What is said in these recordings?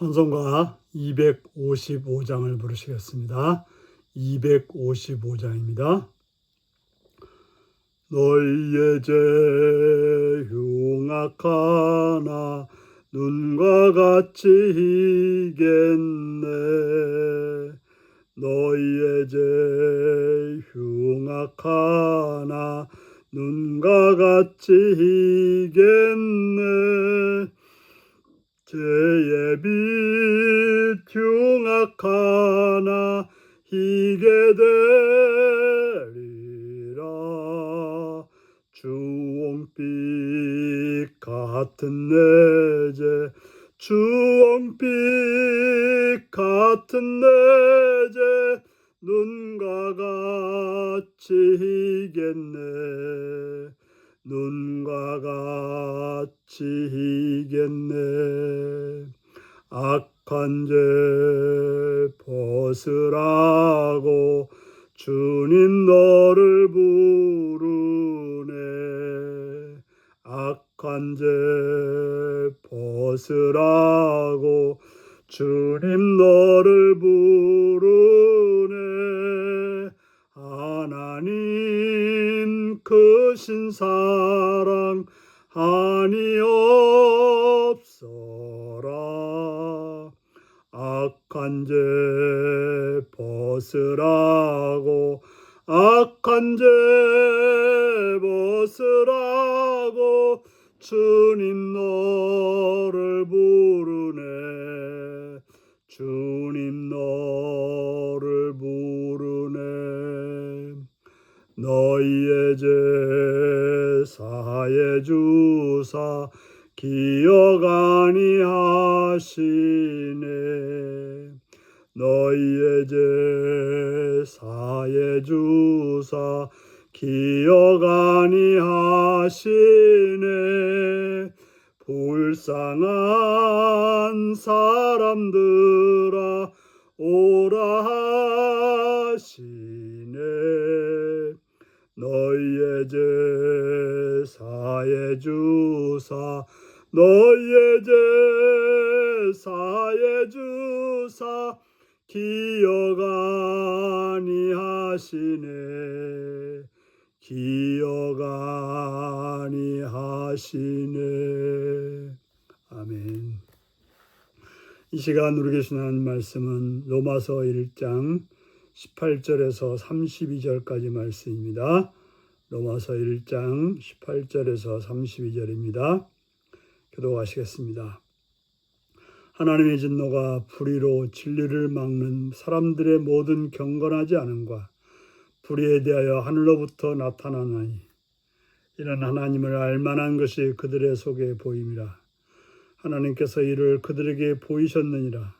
찬송가 255장을 부르시겠습니다. 255장입니다. 너희의 죄 흉악하나 눈과 같이 희겠네 너희의 죄 흉악하나 눈과 같이 희겠네 죄의 빛 흉악하나 희게 되리라. 주홍빛 같은 내죄 주홍빛 같은 내죄 눈과 같이 희겠네 눈과 같이 희겠네. 악한 죄 벗으라고 주님 너를 부르네. 악한 죄 벗으라고 주님 너를 부르네 크신 사랑 한이 없어라 악한 죄 벗으라고 악한 죄 벗으라고 주님 너를 부르네. 주 너희의 죄 사해 주사 기억 아니 하시네. 너희의 죄 사해 주사 기억 아니 하시네. 불쌍한 사람들아 오라 하시네 너희의 죄 사해 주사 너희의 죄 사해 주사 기억 아니하시네. 기억 아니하시네. 아멘. 이 시간 우리 계신 하나님 말씀은 로마서 1장 18절에서 32절까지 말씀입니다. 로마서 1장 18절에서 32절입니다. 교도하시겠습니다. 하나님의 진노가 불의로 진리를 막는 사람들의 모든 경건하지 않음과 불의에 대하여 하늘로부터 나타나나니 이런 하나님을 알만한 것이 그들의 속에 보임이라 하나님께서 이를 그들에게 보이셨느니라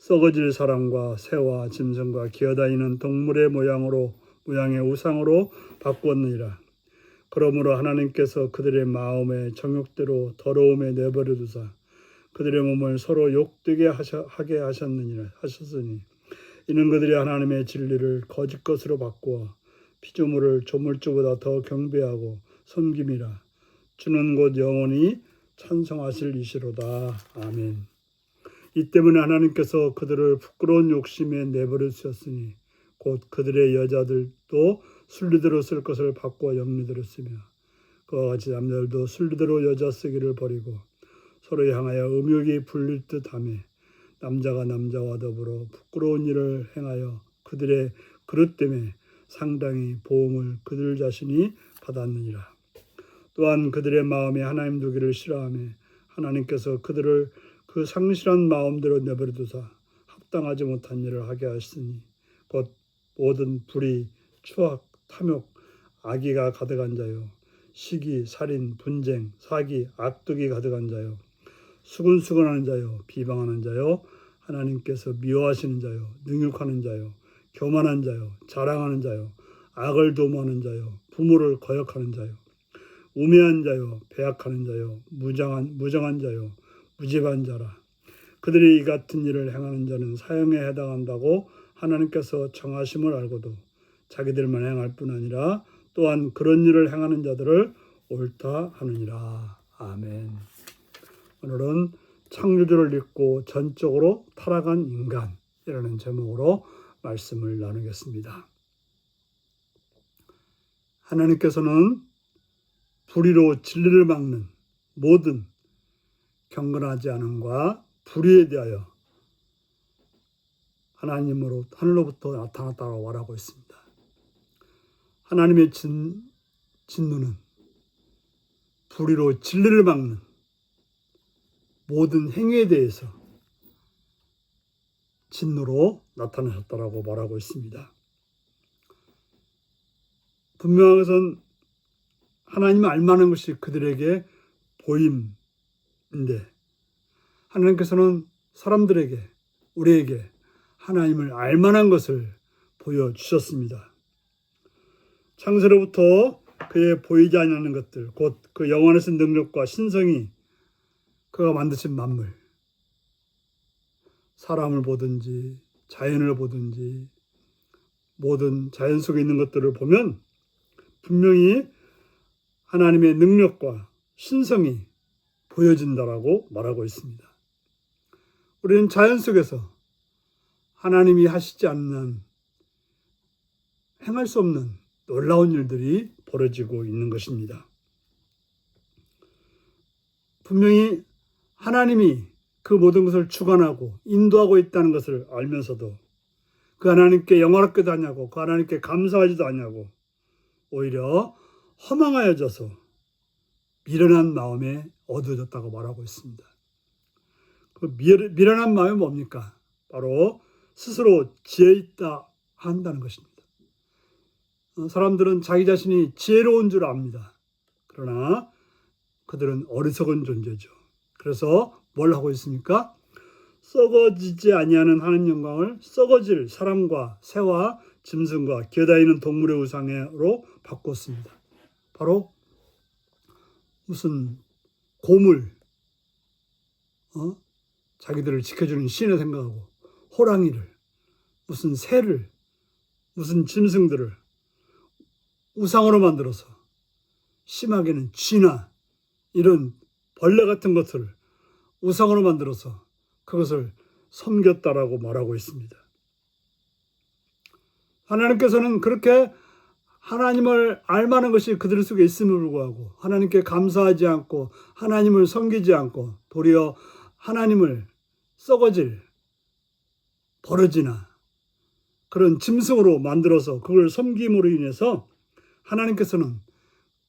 썩어질 사람과 새와 짐승과 기어다니는 동물의 모양으로 모양의 우상으로 바꾸었느니라. 그러므로 하나님께서 그들의 마음의 정욕대로 더러움에 내버려 두사 그들의 몸을 서로 욕되게 하셔, 하게 하셨느니라 하셨으니 이는 그들이 하나님의 진리를 거짓 것으로 바꾸어 피조물을 조물주보다 더 경배하고 섬김이라 주는 곧 영원히 찬성하실 이시로다 아멘. 이 때문에 하나님께서 그들을 부끄러운 욕심에 내버려 두셨으니 곧 그들의 여자들도 순리대로 쓸 것을 영리대로 쓰며 그와 같이 남자들도 순리대로 여자 쓰기를 버리고 서로 향하여 음욕이 불릴 듯 하며 남자가 남자와 더불어 부끄러운 일을 행하여 그들의 그릇 때문에 상당히 보응을 그들 자신이 받았느니라. 또한 그들의 마음에 하나님 두기를 싫어하며 하나님께서 그들을 그 상실한 마음대로 내버려 두사 합당하지 못한 일을 하게 하시니 곧 모든 불의, 추악, 탐욕, 악의가 가득한 자요. 시기, 살인, 분쟁, 사기, 악독이 가득한 자요. 수근수근하는 자요. 비방하는 자요. 하나님께서 미워하시는 자요, 능욕하는 자요, 교만한 자요, 자랑하는 자요, 악을 도모하는 자요, 부모를 거역하는 자요, 우매한 자요, 배약하는 자요, 무장한 무정한 자요, 무집한 자라. 그들이 이 같은 일을 행하는 자는 사형에 해당한다고 하나님께서 정하심을 알고도 자기들만 행할 뿐 아니라 또한 그런 일을 행하는 자들을 옳다 하느니라. 아멘. 오늘은 창조주를 잊고 전적으로 타락한 인간이라는 제목으로 말씀을 나누겠습니다. 하나님께서는 불의로 진리를 막는 모든 경건하지 않음과 불의에 대하여 하나님으로 하늘로부터 나타났다고 말하고 있습니다. 하나님의 진, 진노는 불의로 진리를 막는 모든 행위에 대해서 진노로 나타나셨다라고 말하고 있습니다. 분명한 것은 하나님을 알만한 것이 그들에게 보임 인데 하나님께서는 사람들에게 우리에게 하나님을 알만한 것을 보여주셨습니다. 창세로부터 그의 보이지 않는 것들, 곧 그 영원하신 능력과 신성이 그가 만드신 만물, 사람을 보든지 자연을 보든지 모든 자연 속에 있는 것들을 보면 분명히 하나님의 능력과 신성이 보여진다라고 말하고 있습니다. 우리는 자연 속에서 하나님이 하시지 않는 행할 수 없는 놀라운 일들이 벌어지고 있는 것입니다. 분명히 하나님이 그 모든 것을 주관하고 인도하고 있다는 것을 알면서도 그 하나님께 영화롭게도 하냐고 그 하나님께 감사하지도 않냐고 오히려 허망하여져서 미련한 마음에 어두워졌다고 말하고 있습니다. 그 미련한 마음이 뭡니까? 바로 스스로 지혜 있다 한다는 것입니다. 어, 사람들은 자기 자신이 지혜로운 줄 압니다. 그러나 그들은 어리석은 존재죠. 그래서 뭘 하고 있습니까? 썩어지지 아니하는 하는 영광을 썩어질 사람과 새와 짐승과 기어다니는 동물의 우상으로 바꿨습니다. 바로 무슨 고물, 어? 자기들을 지켜주는 신을 생각하고 호랑이를, 무슨 새를, 무슨 짐승들을 우상으로 만들어서 심하게는 쥐나 이런 벌레 같은 것을 우상으로 만들어서 그것을 섬겼다라고 말하고 있습니다. 하나님께서는 그렇게 하나님을 알만한 것이 그들 속에 있음을 불구하고 하나님께 감사하지 않고 하나님을 섬기지 않고 도리어 하나님을 썩어질 버러지나 그런 짐승으로 만들어서 그걸 섬김으로 인해서 하나님께서는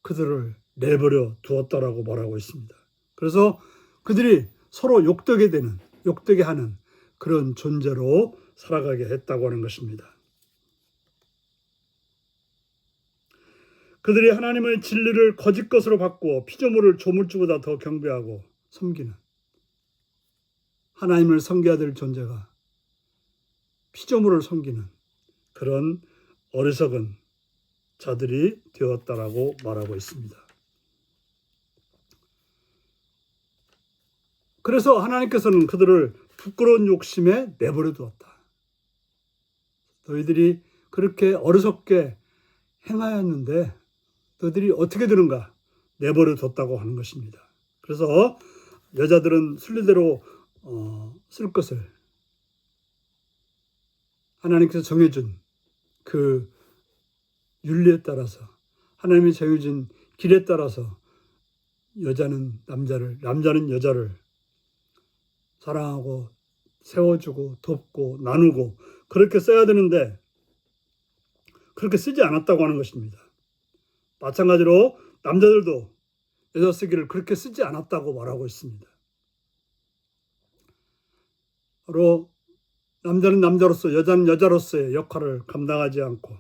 그들을 내버려 두었다라고 말하고 있습니다. 그래서 그들이 서로 욕되게 되는, 욕되게 하는 그런 존재로 살아가게 했다고 하는 것입니다. 그들이 하나님의 진리를 거짓 것으로 바꾸어 피조물을 조물주보다 더 경배하고 섬기는 하나님을 섬겨야 될 존재가 피조물을 섬기는 그런 어리석은 자들이 되었다라고 말하고 있습니다. 그래서 하나님께서는 그들을 부끄러운 욕심에 내버려 두었다. 너희들이 그렇게 어리석게 행하였는데 너희들이 어떻게 되는가 내버려 뒀다고 하는 것입니다. 그래서 여자들은 순리대로 어, 쓸 것을 하나님께서 정해준 그 윤리에 따라서 하나님이 정해준 길에 따라서 여자는 남자를 남자는 여자를 사랑하고 세워주고 돕고 나누고 그렇게 써야 되는데 그렇게 쓰지 않았다고 하는 것입니다. 마찬가지로 남자들도 여자 쓰기를 그렇게 쓰지 않았다고 말하고 있습니다. 바로 남자는 남자로서 여자는 여자로서의 역할을 감당하지 않고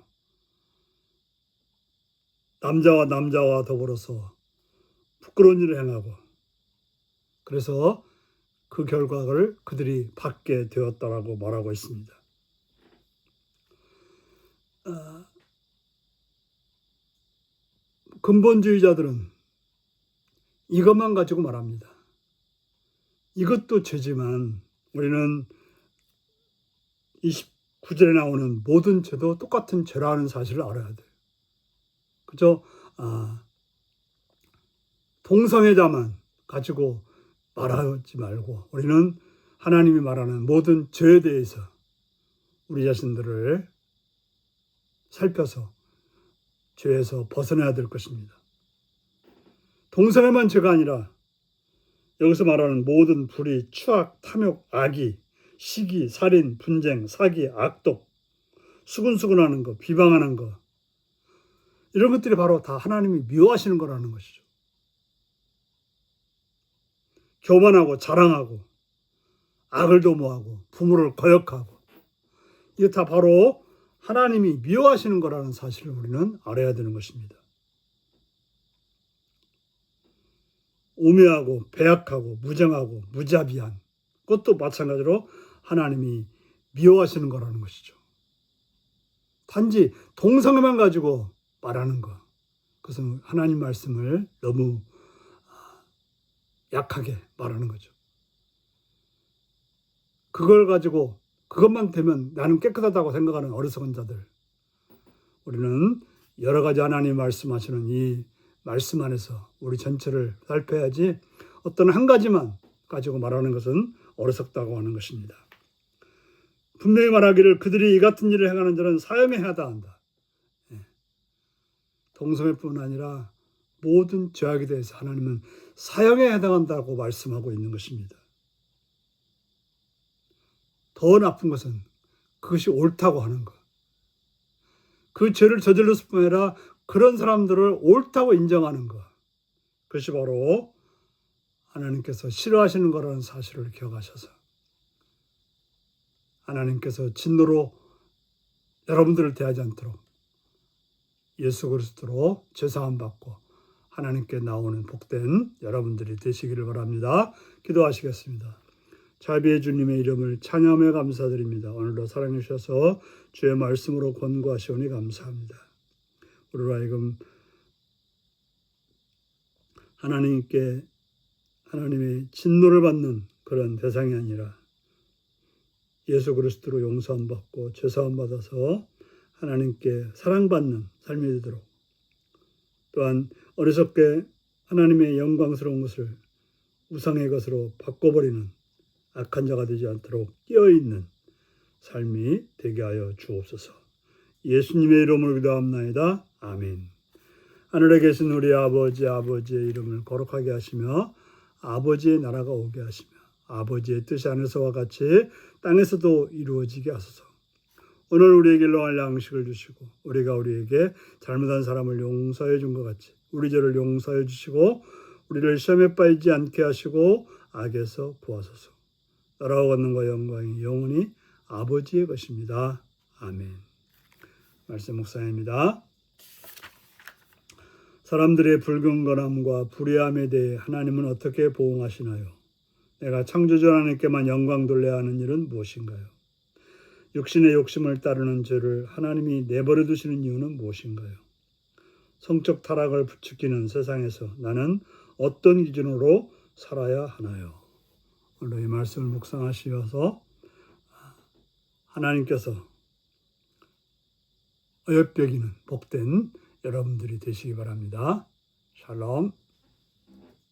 남자와 남자와 더불어서 부끄러운 일을 행하고 그래서 그 결과를 그들이 받게 되었다라고 말하고 있습니다. 아, 근본주의자들은 이것만 가지고 말합니다. 이것도 죄지만 우리는 29절에 나오는 모든 죄도 똑같은 죄라는 사실을 알아야 돼요. 그죠? 아, 동성애자만 가지고 말하지 말고 우리는 하나님이 말하는 모든 죄에 대해서 우리 자신들을 살펴서 죄에서 벗어나야 될 것입니다. 동성애만 죄가 아니라 여기서 말하는 모든 불의, 추악, 탐욕, 악의, 시기, 살인, 분쟁, 사기, 악독, 수근수근하는 것, 비방하는 것 이런 것들이 바로 다 하나님이 미워하시는 거라는 것이죠. 교만하고 자랑하고 악을 도모하고 부모를 거역하고 이게 다 바로 하나님이 미워하시는 거라는 사실을 우리는 알아야 되는 것입니다. 오매하고 배약하고 무정하고 무자비한 그것도 마찬가지로 하나님이 미워하시는 거라는 것이죠. 단지 동성애만 가지고 말하는 것. 그것은 하나님 말씀을 너무 아, 약하게 말하는 거죠. 그걸 가지고 그것만 되면 나는 깨끗하다고 생각하는 어리석은 자들. 우리는 여러 가지 하나님 말씀하시는 이 말씀 안에서 우리 전체를 살펴야지 어떤 한 가지만 가지고 말하는 것은 어리석다고 하는 것입니다. 분명히 말하기를 그들이 이 같은 일을 행하는 자는 사형에 해당한다. 예. 동성애뿐 아니라 모든 죄악에 대해서 하나님은 사형에 해당한다고 말씀하고 있는 것입니다. 더 나쁜 것은 그것이 옳다고 하는 것. 그 죄를 저질렀을 뿐 아니라 그런 사람들을 옳다고 인정하는 것. 그것이 바로 하나님께서 싫어하시는 거라는 사실을 기억하셔서 하나님께서 진노로 여러분들을 대하지 않도록 예수 그리스도로 죄사함 받고 하나님께 나오는 복된 여러분들이 되시기를 바랍니다. 기도하시겠습니다. 자비의 주님의 이름을 찬양하며 감사드립니다. 오늘도 사랑해 주셔서 주의 말씀으로 권고하시오니 감사합니다. 우리로 하여금 하나님께 하나님의 진노를 받는 그런 대상이 아니라 예수 그리스도로 용서함 받고 죄사함 받아서 하나님께 사랑받는 삶이 되도록 또한 어리석게 하나님의 영광스러운 것을 우상의 것으로 바꿔버리는 악한 자가 되지 않도록 깨어있는 삶이 되게 하여 주옵소서. 예수님의 이름으로 기도합나이다. 아멘. 하늘에 계신 우리 아버지 아버지의 이름을 거룩하게 하시며 아버지의 나라가 오게 하시며 아버지의 뜻이 하늘서와 같이 땅에서도 이루어지게 하소서. 오늘 우리에게 일용할 양식을 주시고 우리가 우리에게 잘못한 사람을 용서해 준 것 같이 우리 죄를 용서해 주시고 우리를 시험에 빠지지 않게 하시고 악에서 구하소서. 나라와 권능과 영광이 영원히 아버지의 것입니다. 아멘. 말씀 묵상입니다. 사람들의 불경건함과 불의함에 대해 하나님은 어떻게 보응하시나요? 내가 창조주 하나님께만 영광 돌려야 하는 일은 무엇인가요? 육신의 욕심을 따르는 죄를 하나님이 내버려 두시는 이유는 무엇인가요? 성적 타락을 부추기는 세상에서 나는 어떤 기준으로 살아야 하나요? 오늘 이 말씀을 묵상하시어서 하나님께서 어여빼기는 복된 여러분들이 되시기 바랍니다. 샬롬.